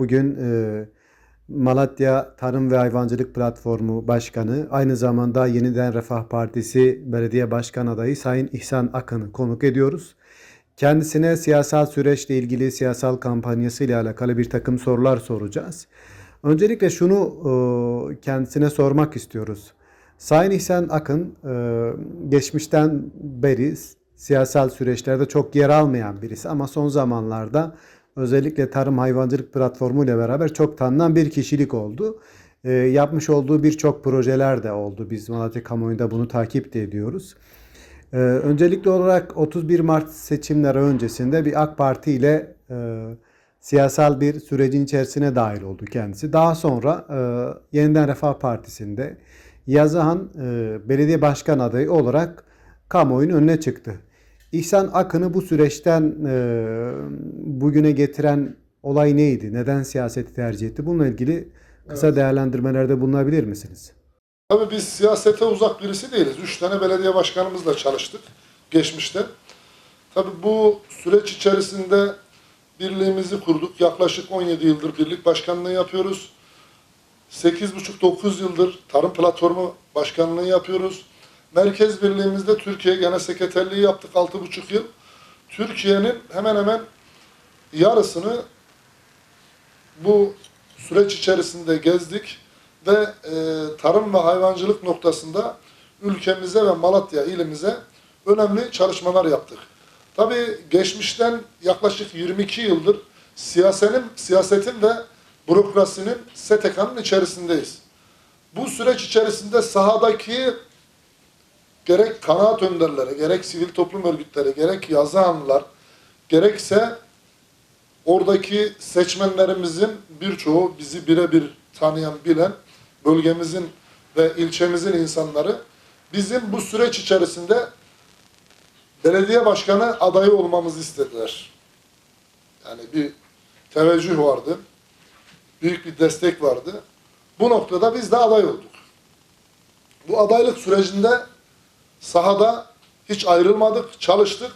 Bugün e, Malatya Tarım ve Hayvancılık Platformu Başkanı, aynı zamanda Yeniden Refah Partisi Belediye Başkan adayı Sayın İhsan Akın'ı konuk ediyoruz. Kendisine siyasal süreçle ilgili siyasal kampanyası ile alakalı bir takım sorular soracağız. Öncelikle şunu e, kendisine sormak istiyoruz. Sayın İhsan Akın e, geçmişten beri siyasal süreçlerde çok yer almayan birisi ama son zamanlarda özellikle Tarım Hayvancılık Platformu ile beraber çok tanınan bir kişilik oldu. E, yapmış olduğu birçok projeler de oldu. Biz Malatya kamuoyunda bunu takip de ediyoruz. Ee, öncelikli olarak 31 Mart seçimleri öncesinde bir AK Parti ile e, siyasal bir sürecin içerisine dahil oldu kendisi. Daha sonra e, Yeniden Refah Partisi'nde Yazıhan e, belediye başkan adayı olarak kamuoyunun önüne çıktı. İhsan Akın'ı bu süreçten e, bugüne getiren olay neydi? Neden siyaseti tercih etti? Bununla ilgili kısa değerlendirmelerde bulunabilir misiniz? Tabii biz siyasete uzak birisi değiliz. Üç tane belediye başkanımızla çalıştık geçmişte. Tabii bu süreç içerisinde birliğimizi kurduk. Yaklaşık 17 yıldır birlik başkanlığı yapıyoruz. 8,5-9 yıldır tarım platformu başkanlığı yapıyoruz. Merkez birliğimizde Türkiye Genel Sekreterliği yaptık 6,5 yıl. Türkiye'nin hemen hemen yarısını bu süreç içerisinde gezdik ve e, tarım ve hayvancılık noktasında ülkemize ve Malatya ilimize önemli çalışmalar yaptık. Tabii geçmişten yaklaşık 22 yıldır siyasetin, siyasetin ve bürokrasinin STK'nın içerisindeyiz. Bu süreç içerisinde sahadaki gerek kanaat önderleri, gerek sivil toplum örgütleri, gerek yazı hanlar, gerekse oradaki seçmenlerimizin birçoğu bizi birebir tanıyan, bilen bölgemizin ve ilçemizin insanları bizim bu süreç içerisinde belediye başkanı adayı olmamızı istediler. Yani bir teveccüh vardı. Büyük bir destek vardı. Bu noktada biz de aday olduk. Bu adaylık sürecinde sahada hiç ayrılmadık, çalıştık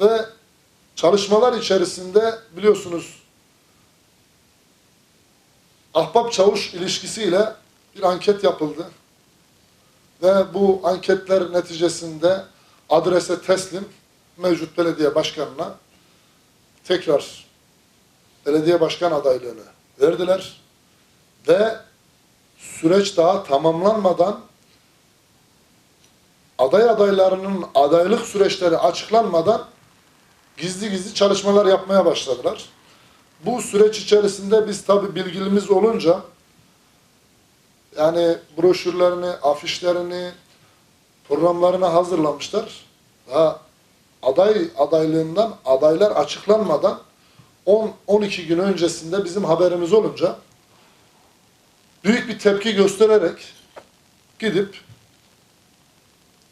ve çalışmalar içerisinde biliyorsunuz ahbap çavuş ilişkisiyle bir anket yapıldı. Ve bu anketler neticesinde adrese teslim mevcut belediye başkanına tekrar belediye başkan adaylığını verdiler. Ve süreç daha tamamlanmadan aday adaylarının adaylık süreçleri açıklanmadan gizli gizli çalışmalar yapmaya başladılar. Bu süreç içerisinde biz tabi bilgilimiz olunca yani broşürlerini, afişlerini, programlarını hazırlamışlar. Daha aday adaylığından adaylar açıklanmadan 10-12 gün öncesinde bizim haberimiz olunca büyük bir tepki göstererek gidip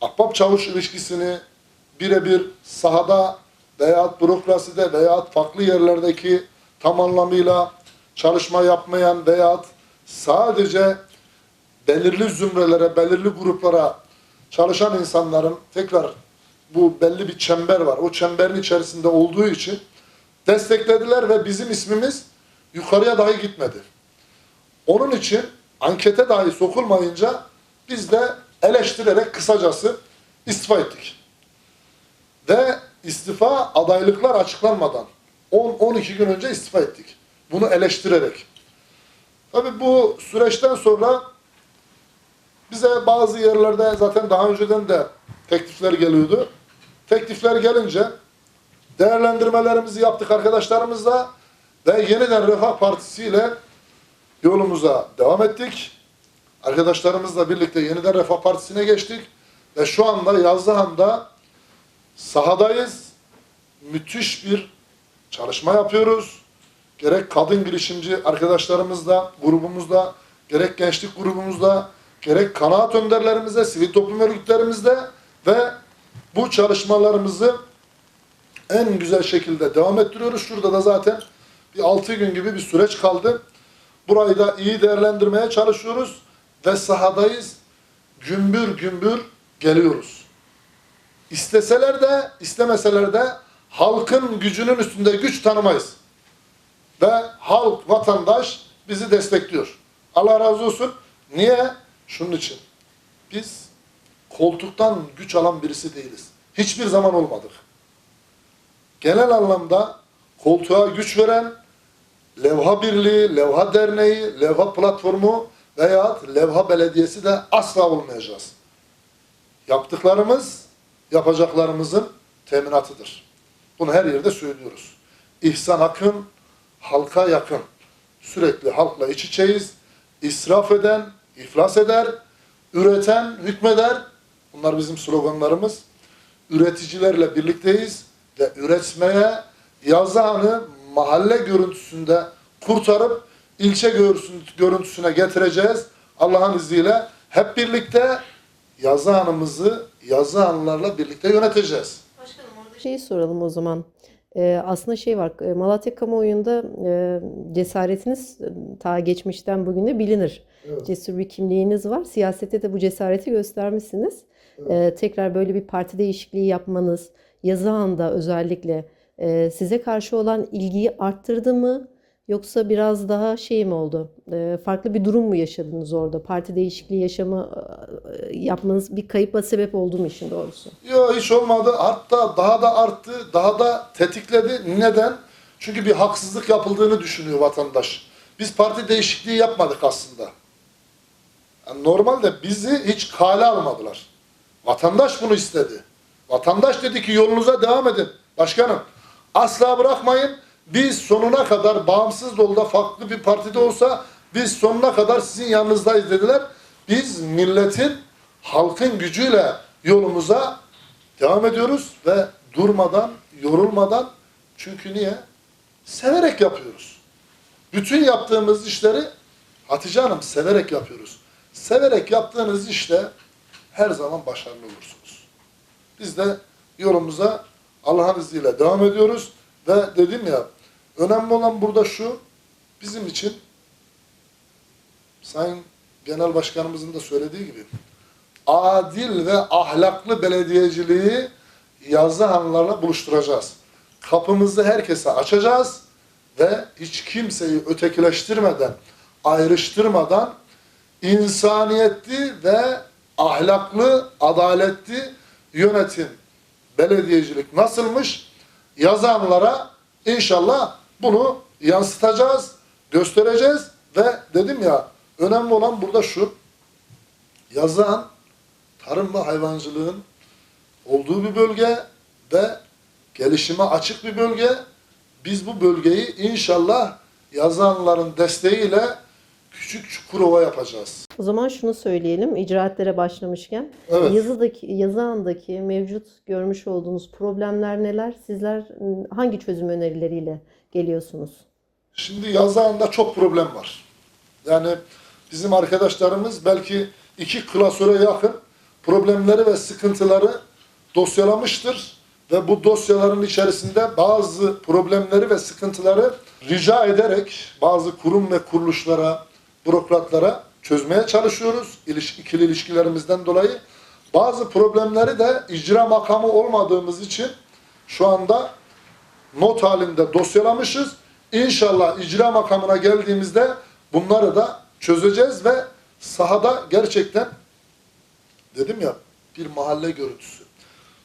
ahbap çavuş ilişkisini birebir sahada veya bürokraside veya farklı yerlerdeki tam anlamıyla çalışma yapmayan veya sadece belirli zümrelere, belirli gruplara çalışan insanların tekrar bu belli bir çember var. O çemberin içerisinde olduğu için desteklediler ve bizim ismimiz yukarıya dahi gitmedi. Onun için ankete dahi sokulmayınca biz de eleştirerek kısacası istifa ettik. Ve istifa adaylıklar açıklanmadan 10-12 gün önce istifa ettik. Bunu eleştirerek. Tabi bu süreçten sonra bize bazı yerlerde zaten daha önceden de teklifler geliyordu. Teklifler gelince değerlendirmelerimizi yaptık arkadaşlarımızla ve yeniden Refah Partisi ile yolumuza devam ettik. Arkadaşlarımızla birlikte yeniden Refah Partisi'ne geçtik ve şu anda Yazlıhan'da sahadayız. Müthiş bir çalışma yapıyoruz. Gerek kadın girişimci arkadaşlarımızla, grubumuzda, gerek gençlik grubumuzda, gerek kanaat önderlerimizle, sivil toplum örgütlerimizle ve bu çalışmalarımızı en güzel şekilde devam ettiriyoruz. Şurada da zaten bir 6 gün gibi bir süreç kaldı. Burayı da iyi değerlendirmeye çalışıyoruz ve sahadayız. Gümbür gümbür geliyoruz. İsteseler de istemeseler de halkın gücünün üstünde güç tanımayız. ve halk, vatandaş bizi destekliyor. Allah razı olsun. Niye? Şunun için. Biz koltuktan güç alan birisi değiliz. Hiçbir zaman olmadık. Genel anlamda koltuğa güç veren Levha Birliği, Levha Derneği, Levha Platformu veya Levha Belediyesi de asla olmayacağız. Yaptıklarımız, yapacaklarımızın teminatıdır. Bunu her yerde söylüyoruz. İhsan Akın, halka yakın. Sürekli halkla iç içeyiz. İsraf eden, iflas eder. Üreten, hükmeder. Bunlar bizim sloganlarımız. Üreticilerle birlikteyiz ve üretmeye Yazıhan'ı mahalle görüntüsünde kurtarıp ilçe görüntüsü- görüntüsüne getireceğiz. Allah'ın izniyle hep birlikte Yazıhan'ımızı Yazıhanlılarla birlikte yöneteceğiz. Başkanım orada şeyi soralım o zaman. Ee, aslında şey var, e, Malatya kamuoyunda e, cesaretiniz e, ta geçmişten bugüne bilinir. Evet. Cesur bir kimliğiniz var. Siyasette de bu cesareti göstermişsiniz. Ee, tekrar böyle bir parti değişikliği yapmanız, Yazıhan'da özellikle e, size karşı olan ilgiyi arttırdı mı? Yoksa biraz daha şey mi oldu? Farklı bir durum mu yaşadınız orada? Parti değişikliği yaşama e, yapmanız bir kayıpa sebep oldu mu işin doğrusu? Yok hiç olmadı. Hatta daha da arttı, daha da tetikledi. Neden? Çünkü bir haksızlık yapıldığını düşünüyor vatandaş. Biz parti değişikliği yapmadık aslında. Yani normalde bizi hiç kale almadılar. Vatandaş bunu istedi. Vatandaş dedi ki yolunuza devam edin. Başkanım asla bırakmayın. Biz sonuna kadar bağımsız yolda farklı bir partide olsa biz sonuna kadar sizin yanınızdayız dediler. Biz milletin, halkın gücüyle yolumuza devam ediyoruz ve durmadan, yorulmadan çünkü niye? Severek yapıyoruz. Bütün yaptığımız işleri Hatice Hanım severek yapıyoruz. Severek yaptığınız işte her zaman başarılı olursunuz. Biz de yolumuza Allah'ın izniyle devam ediyoruz ve dedim ya önemli olan burada şu bizim için Sayın Genel Başkanımızın da söylediği gibi adil ve ahlaklı belediyeciliği Yazıhanlılarla buluşturacağız. Kapımızı herkese açacağız ve hiç kimseyi ötekileştirmeden, ayrıştırmadan insaniyetli ve ahlaklı, adaletli yönetim, belediyecilik nasılmış? Yazanlara inşallah bunu yansıtacağız, göstereceğiz ve dedim ya önemli olan burada şu. Yazan tarım ve hayvancılığın olduğu bir bölge ve gelişime açık bir bölge. Biz bu bölgeyi inşallah yazanların desteğiyle küçük çukurova yapacağız. O zaman şunu söyleyelim icraatlere başlamışken. Evet. Yazıdaki, yazıhandaki mevcut görmüş olduğunuz problemler neler? Sizler ım, hangi çözüm önerileriyle geliyorsunuz? Şimdi yazağında çok problem var. Yani bizim arkadaşlarımız belki iki klasöre yakın problemleri ve sıkıntıları dosyalamıştır. Ve bu dosyaların içerisinde bazı problemleri ve sıkıntıları rica ederek bazı kurum ve kuruluşlara, bürokratlara çözmeye çalışıyoruz. İliş, ikili ilişkilerimizden dolayı. Bazı problemleri de icra makamı olmadığımız için şu anda not halinde dosyalamışız. İnşallah icra makamına geldiğimizde bunları da çözeceğiz ve sahada gerçekten dedim ya bir mahalle görüntüsü.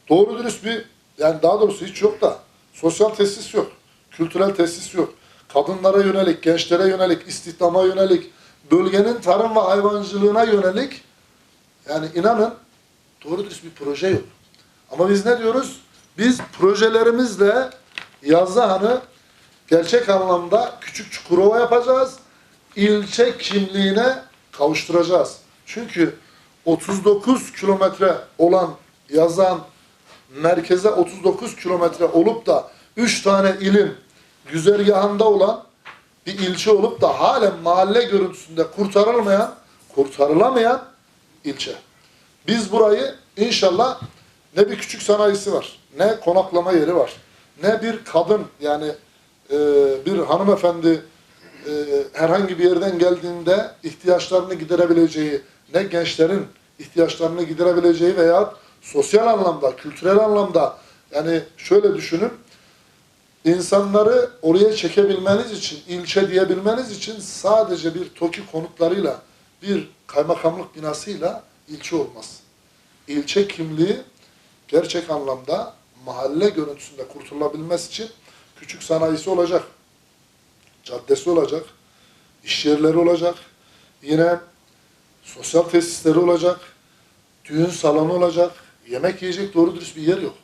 Doğru dürüst bir yani daha doğrusu hiç yok da sosyal tesis yok. Kültürel tesis yok. Kadınlara yönelik, gençlere yönelik, istihdama yönelik, bölgenin tarım ve hayvancılığına yönelik yani inanın doğru dürüst bir proje yok. Ama biz ne diyoruz? Biz projelerimizle Yazıhan'ı gerçek anlamda küçük Çukurova yapacağız. İlçe kimliğine kavuşturacağız. Çünkü 39 kilometre olan Yazıhan merkeze 39 kilometre olup da 3 tane ilin güzergahında olan bir ilçe olup da halen mahalle görüntüsünde kurtarılmayan, kurtarılamayan ilçe. Biz burayı inşallah ne bir küçük sanayisi var, ne konaklama yeri var, ne bir kadın yani e, bir hanımefendi e, herhangi bir yerden geldiğinde ihtiyaçlarını giderebileceği, ne gençlerin ihtiyaçlarını giderebileceği veya sosyal anlamda, kültürel anlamda yani şöyle düşünün insanları oraya çekebilmeniz için, ilçe diyebilmeniz için sadece bir TOKİ konutlarıyla, bir kaymakamlık binasıyla ilçe olmaz. İlçe kimliği gerçek anlamda mahalle görüntüsünde kurtulabilmesi için küçük sanayisi olacak, caddesi olacak, iş yerleri olacak, yine sosyal tesisleri olacak, düğün salonu olacak, yemek yiyecek doğru dürüst bir yer yok.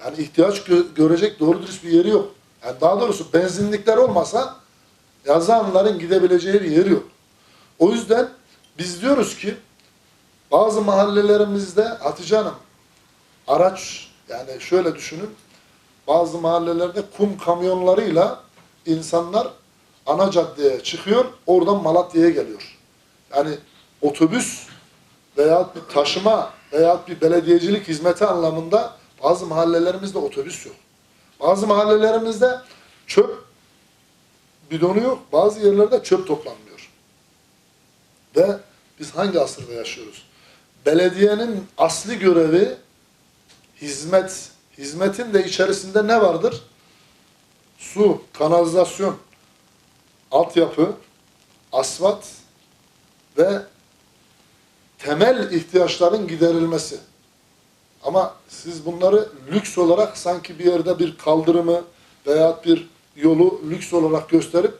Yani ihtiyaç gö- görecek doğru dürüst bir yeri yok. Yani daha doğrusu benzinlikler olmasa yazanların gidebileceği bir yer yok. O yüzden biz diyoruz ki bazı mahallelerimizde Hatice Hanım araç yani şöyle düşünün bazı mahallelerde kum kamyonlarıyla insanlar ana caddeye çıkıyor oradan Malatya'ya geliyor. Yani otobüs veya bir taşıma veya bir belediyecilik hizmeti anlamında bazı mahallelerimizde otobüs yok. Bazı mahallelerimizde çöp bidonu yok. Bazı yerlerde çöp toplanmıyor. Ve biz hangi asırda yaşıyoruz? Belediyenin asli görevi hizmet. Hizmetin de içerisinde ne vardır? Su, kanalizasyon, altyapı, asfalt ve temel ihtiyaçların giderilmesi. Ama siz bunları lüks olarak sanki bir yerde bir kaldırımı veya bir yolu lüks olarak gösterip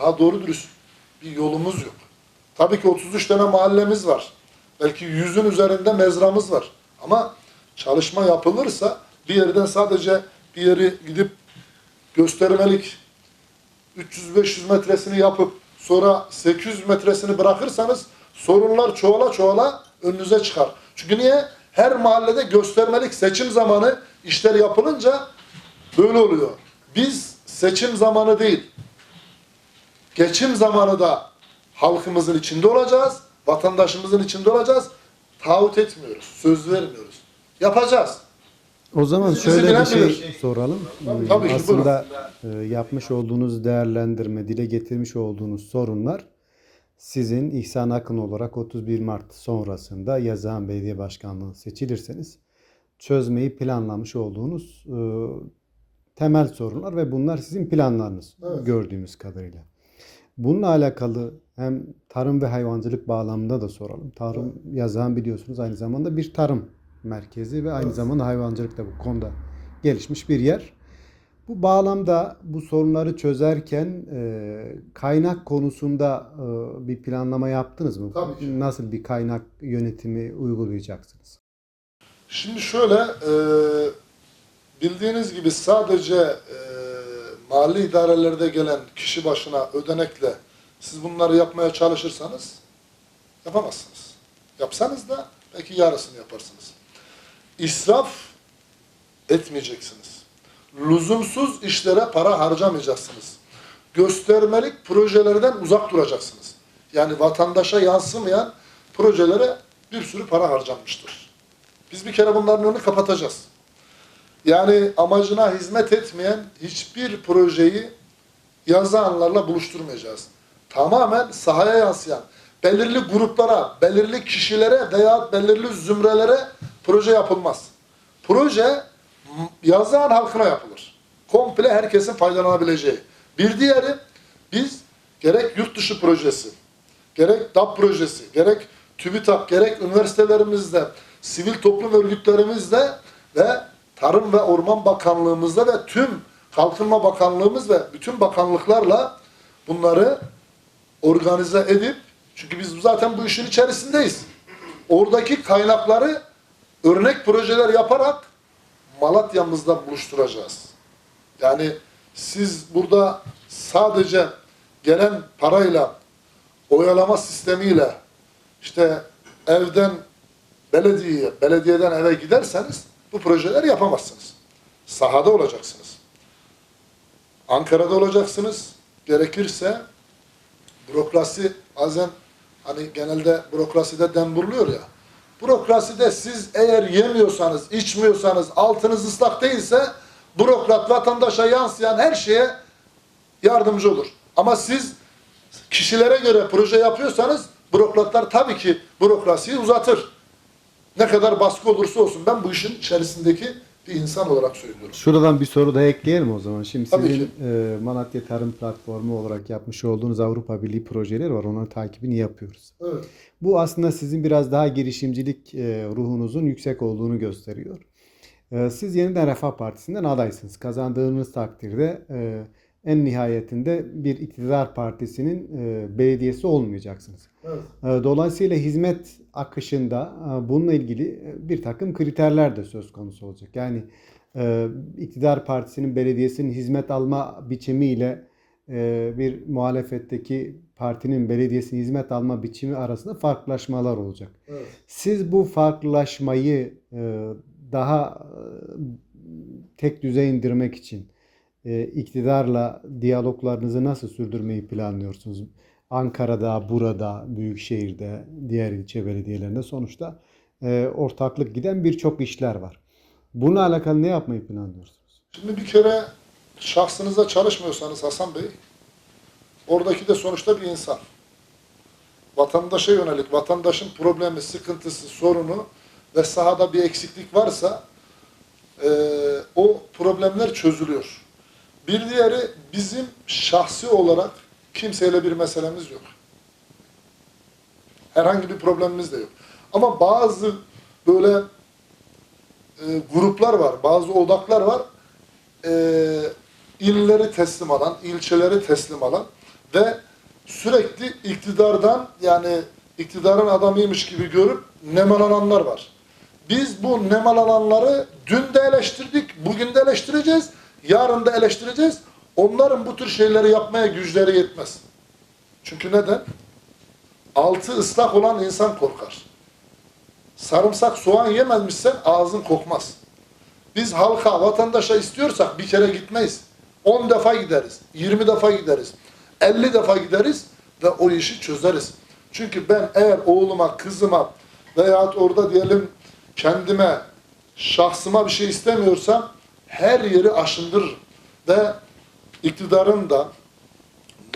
daha doğru dürüst bir yolumuz yok. Tabii ki 33 tane mahallemiz var. Belki yüzün üzerinde mezramız var. Ama çalışma yapılırsa bir yerden sadece bir yeri gidip göstermelik 300-500 metresini yapıp sonra 800 metresini bırakırsanız sorunlar çoğala çoğala önünüze çıkar. Çünkü niye? Her mahallede göstermelik seçim zamanı işler yapılınca böyle oluyor. Biz seçim zamanı değil, geçim zamanı da halkımızın içinde olacağız, vatandaşımızın içinde olacağız. Taahhüt etmiyoruz, söz vermiyoruz. Yapacağız. O zaman Bizi şöyle bir şey bilir. soralım. Ee, tabii ki, Aslında e, yapmış olduğunuz değerlendirme, dile getirmiş olduğunuz sorunlar sizin İhsan Akın olarak 31 Mart sonrasında Yazıhan Belediye Başkanlığı seçilirseniz çözmeyi planlamış olduğunuz e, temel sorunlar ve bunlar sizin planlarınız Evet. gördüğümüz kadarıyla. Bununla alakalı hem tarım ve hayvancılık bağlamında da soralım. Tarım Yazıhan biliyorsunuz aynı zamanda bir tarım merkezi ve aynı Evet. zamanda hayvancılık da bu konuda gelişmiş bir yer. Bu bağlamda bu sorunları çözerken e, kaynak konusunda e, bir planlama yaptınız mı? Tabii ki. Nasıl bir kaynak yönetimi uygulayacaksınız? Şimdi şöyle, e, bildiğiniz gibi sadece e, mali idarelerde gelen kişi başına ödenekle siz bunları yapmaya çalışırsanız yapamazsınız. Yapsanız da belki yarısını yaparsınız. İsraf etmeyeceksiniz. Lüzumsuz işlere para harcamayacaksınız. Göstermelik projelerden uzak duracaksınız. Yani vatandaşa yansımayan projelere bir sürü para harcanmıştır. Biz bir kere bunların önünü kapatacağız. Yani amacına hizmet etmeyen hiçbir projeyi yazanlarla buluşturmayacağız. Tamamen sahaya yansıyan, belirli gruplara, belirli kişilere veya belirli zümrelere proje yapılmaz. Proje yazan halkına yapılır. Komple herkesin faydalanabileceği. Bir diğeri biz gerek yurt dışı projesi, gerek DAP projesi, gerek TÜBİTAK, gerek üniversitelerimizde, sivil toplum örgütlerimizde ve Tarım ve Orman Bakanlığımızda ve tüm Kalkınma Bakanlığımız ve bütün bakanlıklarla bunları organize edip çünkü biz zaten bu işin içerisindeyiz. Oradaki kaynakları örnek projeler yaparak Malatya'mızda buluşturacağız. Yani siz burada sadece gelen parayla oyalama sistemiyle işte evden belediyeye, belediyeden eve giderseniz bu projeleri yapamazsınız. Sahada olacaksınız. Ankara'da olacaksınız. Gerekirse bürokrasi bazen hani genelde bürokraside dem vuruluyor ya. Bürokraside siz eğer yemiyorsanız, içmiyorsanız, altınız ıslak değilse bürokrat vatandaşa yansıyan her şeye yardımcı olur. Ama siz kişilere göre proje yapıyorsanız bürokratlar tabii ki bürokrasiyi uzatır. Ne kadar baskı olursa olsun ben bu işin içerisindeki bir insan olarak söylüyorum. Şuradan bir soru da ekleyelim o zaman. Şimdi Tabii sizin e, Malatya Tarım Platformu olarak yapmış olduğunuz Avrupa Birliği projeleri var. Onların takibini yapıyoruz. Evet. Bu aslında sizin biraz daha girişimcilik e, ruhunuzun yüksek olduğunu gösteriyor. E, siz yeniden Refah Partisi'nden adaysınız. Kazandığınız takdirde e, en nihayetinde bir iktidar partisinin e, belediyesi olmayacaksınız. Evet. E, Dolayısıyla hizmet akışında e, bununla ilgili e, bir takım kriterler de söz konusu olacak. Yani e, iktidar partisinin belediyesinin hizmet alma biçimiyle e, bir muhalefetteki partinin belediyesinin hizmet alma biçimi arasında farklılaşmalar olacak. Evet. Siz bu farklılaşmayı e, daha tek düzey indirmek için iktidarla diyaloglarınızı nasıl sürdürmeyi planlıyorsunuz? Ankara'da, burada, Büyükşehir'de, diğer ilçe belediyelerinde sonuçta e, ortaklık giden birçok işler var. Bununla alakalı ne yapmayı planlıyorsunuz? Şimdi bir kere şahsınıza çalışmıyorsanız Hasan Bey, oradaki de sonuçta bir insan. Vatandaşa yönelik, vatandaşın problemi, sıkıntısı, sorunu ve sahada bir eksiklik varsa eee, o problemler çözülüyor. Bir diğeri bizim şahsi olarak kimseyle bir meselemiz yok. Herhangi bir problemimiz de yok. Ama bazı böyle e, gruplar var, bazı odaklar var. E, illeri teslim alan, ilçeleri teslim alan ve sürekli iktidardan yani iktidarın adamıymış gibi görüp nemalananlar var. Biz bu nemalananları dün de eleştirdik, bugün de eleştireceğiz, yarın da eleştireceğiz. Onların bu tür şeyleri yapmaya güçleri yetmez. Çünkü neden? Altı ıslak olan insan korkar. Sarımsak soğan yemezmişsen ağzın kokmaz. Biz halka, vatandaşa istiyorsak bir kere gitmeyiz. 10 defa gideriz, 20 defa gideriz, 50 defa gideriz ve o işi çözeriz. Çünkü ben eğer oğluma, kızıma veyahut orada diyelim kendime, şahsıma bir şey istemiyorsam her yeri aşındırırım. Ve iktidarın da,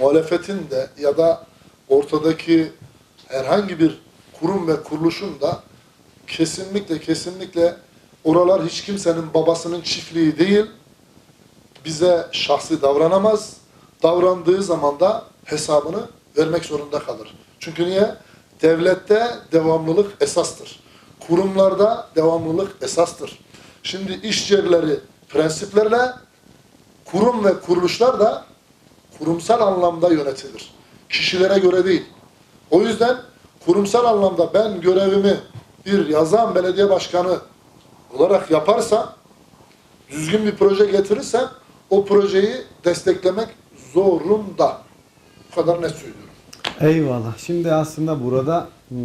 muhalefetin de ya da ortadaki herhangi bir kurum ve kuruluşun da kesinlikle kesinlikle oralar hiç kimsenin babasının çiftliği değil. Bize şahsi davranamaz. Davrandığı zaman da hesabını vermek zorunda kalır. Çünkü niye? Devlette devamlılık esastır. Kurumlarda devamlılık esastır. Şimdi iş yerleri prensiplerle kurum ve kuruluşlar da kurumsal anlamda yönetilir. Kişilere göre değil. O yüzden kurumsal anlamda ben görevimi bir yazan belediye başkanı olarak yaparsam, düzgün bir proje getirirsem o projeyi desteklemek zorunda. Bu kadar net söylüyorum. Eyvallah. Şimdi aslında burada hmm,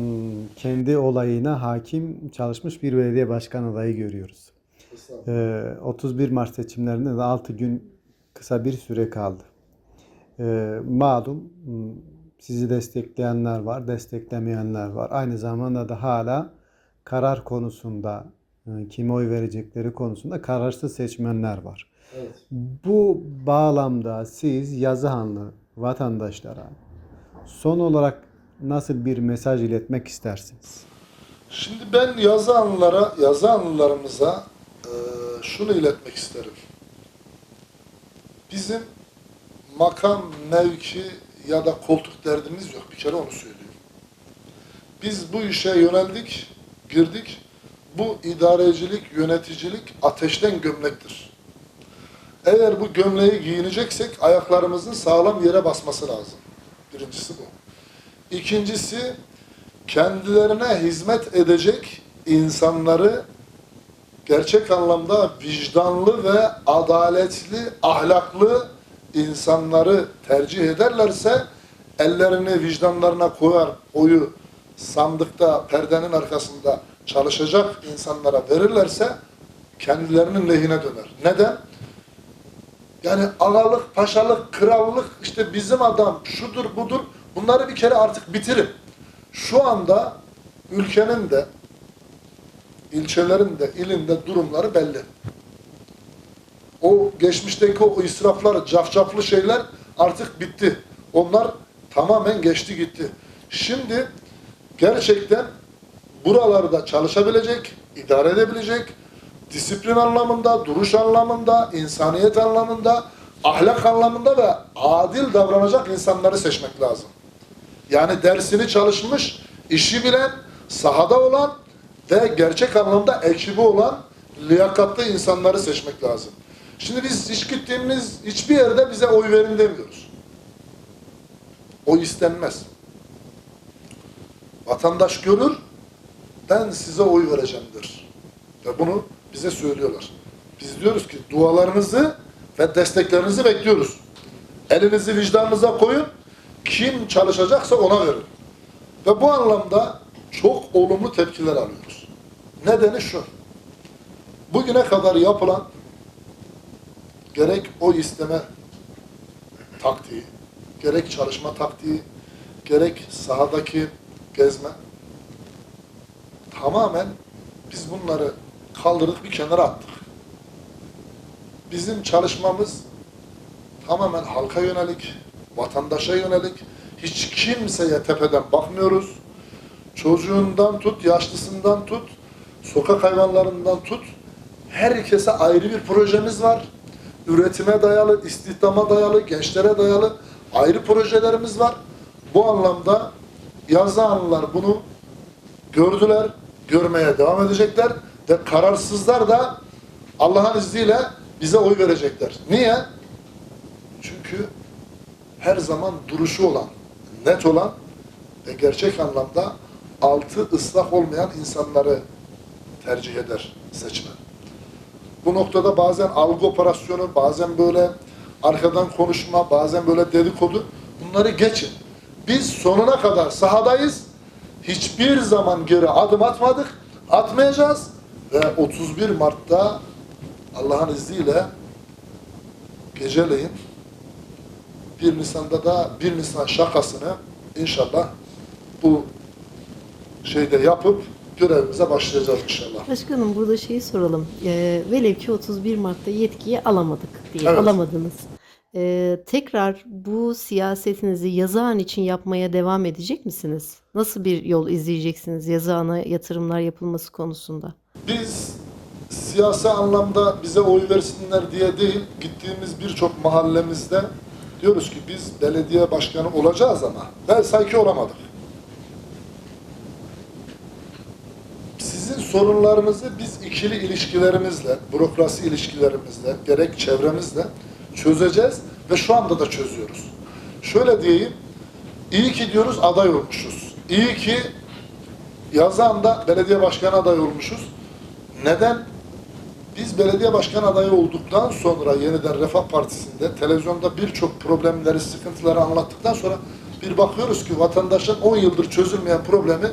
kendi olayına hakim çalışmış bir belediye başkan adayı görüyoruz. Ee, 31 Mart seçimlerinde de 6 gün kısa bir süre kaldı. Ee, malum hmm, sizi destekleyenler var, desteklemeyenler var. Aynı zamanda da hala karar konusunda, e, kime oy verecekleri konusunda kararsız seçmenler var. Evet. Bu bağlamda siz Yazıhanlı vatandaşlara son olarak nasıl bir mesaj iletmek istersiniz? Şimdi ben yazı anılara, yazı anılarımıza e, şunu iletmek isterim. Bizim makam, mevki ya da koltuk derdimiz yok. Bir kere onu söyleyeyim. Biz bu işe yöneldik, girdik. Bu idarecilik, yöneticilik ateşten gömlektir. Eğer bu gömleği giyineceksek ayaklarımızın sağlam yere basması lazım. Birincisi bu. İkincisi kendilerine hizmet edecek insanları gerçek anlamda vicdanlı ve adaletli, ahlaklı insanları tercih ederlerse ellerini vicdanlarına koyar, oyu sandıkta, perdenin arkasında çalışacak insanlara verirlerse kendilerinin lehine döner. Neden? Yani ağalık, paşalık, krallık, işte bizim adam, şudur budur bunları bir kere artık bitirin. Şu anda ülkenin de, ilçelerin de, ilin de durumları belli. O geçmişteki o israflar, cafcaflı şeyler artık bitti. Onlar tamamen geçti gitti. Şimdi gerçekten buralarda çalışabilecek, idare edebilecek, disiplin anlamında, duruş anlamında, insaniyet anlamında, ahlak anlamında ve adil davranacak insanları seçmek lazım. Yani dersini çalışmış, işi bilen, sahada olan ve gerçek anlamda ekibi olan liyakatlı insanları seçmek lazım. Şimdi biz hiç gittiğimiz hiçbir yerde bize oy verin demiyoruz. O istenmez. Vatandaş görür, ben size oy vereceğimdir. Ve bunu bize söylüyorlar. Biz diyoruz ki dualarınızı ve desteklerinizi bekliyoruz. Elinizi vicdanınıza koyun, kim çalışacaksa ona verin. Ve bu anlamda çok olumlu tepkiler alıyoruz. Nedeni şu. Bugüne kadar yapılan gerek o isteme taktiği, gerek çalışma taktiği, gerek sahadaki gezme tamamen biz bunları kaldırdık bir kenara attık. Bizim çalışmamız tamamen halka yönelik, vatandaşa yönelik. Hiç kimseye tepeden bakmıyoruz. Çocuğundan tut, yaşlısından tut, sokak hayvanlarından tut. Herkese ayrı bir projemiz var. Üretime dayalı, istihdama dayalı, gençlere dayalı ayrı projelerimiz var. Bu anlamda Yazıhanlılar bunu gördüler, görmeye devam edecekler ve kararsızlar da Allah'ın izniyle bize oy verecekler. Niye? Çünkü her zaman duruşu olan, net olan ve gerçek anlamda altı ıslah olmayan insanları tercih eder seçmen. Bu noktada bazen algı operasyonu, bazen böyle arkadan konuşma, bazen böyle dedikodu bunları geçin. Biz sonuna kadar sahadayız. Hiçbir zaman geri adım atmadık, atmayacağız ve 31 Mart'ta Allah'ın izniyle geceleyin 1 Nisan'da da 1 Nisan şakasını inşallah bu şeyde yapıp görevimize başlayacağız inşallah. Başkanım burada şeyi soralım. Ee, velev ki 31 Mart'ta yetkiyi alamadık diye Evet. alamadınız. Ee, tekrar bu siyasetinizi Yazıhan için yapmaya devam edecek misiniz? Nasıl bir yol izleyeceksiniz Yazıhan'a yatırımlar yapılması konusunda? Biz siyasi anlamda bize oy versinler diye değil, gittiğimiz birçok mahallemizde diyoruz ki biz belediye başkanı olacağız ama ben sanki olamadık. Sizin sorunlarınızı biz ikili ilişkilerimizle, bürokrasi ilişkilerimizle, gerek çevremizle çözeceğiz ve şu anda da çözüyoruz. Şöyle diyeyim, iyi ki diyoruz aday olmuşuz. İyi ki Yazıhan'da belediye başkanı adayı olmuşuz. Neden? Biz belediye başkan adayı olduktan sonra yeniden Refah Partisi'nde televizyonda birçok problemleri, sıkıntıları anlattıktan sonra bir bakıyoruz ki vatandaşın 10 yıldır çözülmeyen problemi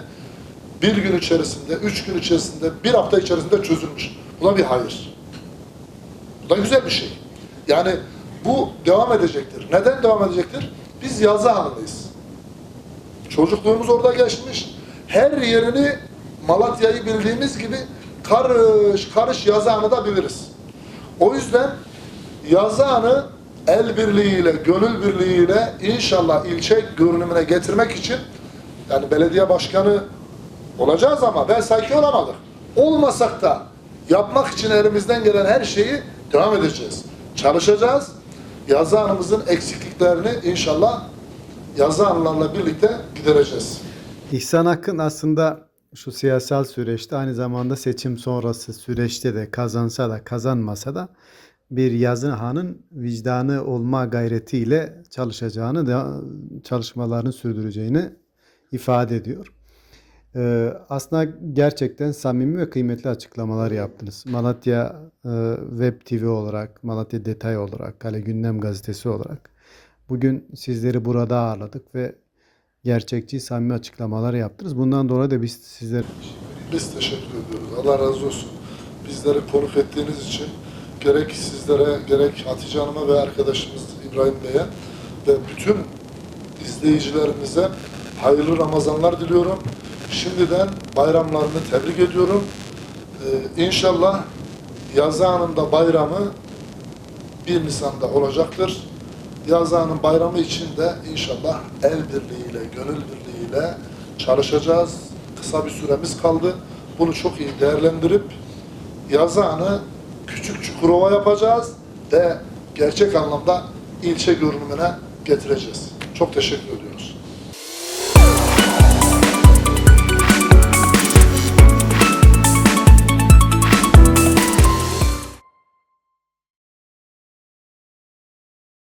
bir gün içerisinde, üç gün içerisinde, bir hafta içerisinde çözülmüş. Bu da bir hayır. Bu da güzel bir şey. Yani bu devam edecektir. Neden devam edecektir? Biz yazı hanındayız. Çocukluğumuz orada geçmiş. Her yerini Malatya'yı bildiğimiz gibi karış karış Yazıhan'ı da biliriz. O yüzden Yazıhan'ı el birliğiyle, gönül birliğiyle inşallah ilçe görünümüne getirmek için yani belediye başkanı olacağız ama ben sanki olamadık. Olmasak da yapmak için elimizden gelen her şeyi devam edeceğiz. Çalışacağız. Yazıhan'ımızın eksikliklerini inşallah Yazıhanlılarla birlikte gidereceğiz. İhsan Akın aslında şu siyasal süreçte aynı zamanda seçim sonrası süreçte de kazansa da kazanmasa da bir Yazıhan'ın vicdanı olma gayretiyle çalışacağını da çalışmalarını sürdüreceğini ifade ediyor. Ee, aslında gerçekten samimi ve kıymetli açıklamalar yaptınız. Malatya e, Web TV olarak, Malatya Detay olarak, Kale Gündem Gazetesi olarak bugün sizleri burada ağırladık ve gerçekçi, samimi açıklamalar yaptınız. Bundan dolayı da biz sizlere Biz teşekkür ediyoruz. Allah razı olsun. Bizleri konuk ettiğiniz için gerek sizlere, gerek Hatice Hanım'a ve arkadaşımız İbrahim Bey'e ve bütün izleyicilerimize hayırlı Ramazanlar diliyorum. Şimdiden bayramlarını tebrik ediyorum. Ee, inşallah Yazıhan'ın da bayramı 1 Nisan'da olacaktır. Yazıhan'ın bayramı için de inşallah el birliğiyle, gönül birliğiyle çalışacağız. Kısa bir süremiz kaldı. Bunu çok iyi değerlendirip Yazıhan'ı küçük Çukurova yapacağız ve gerçek anlamda ilçe görünümüne getireceğiz. Çok teşekkür ediyoruz.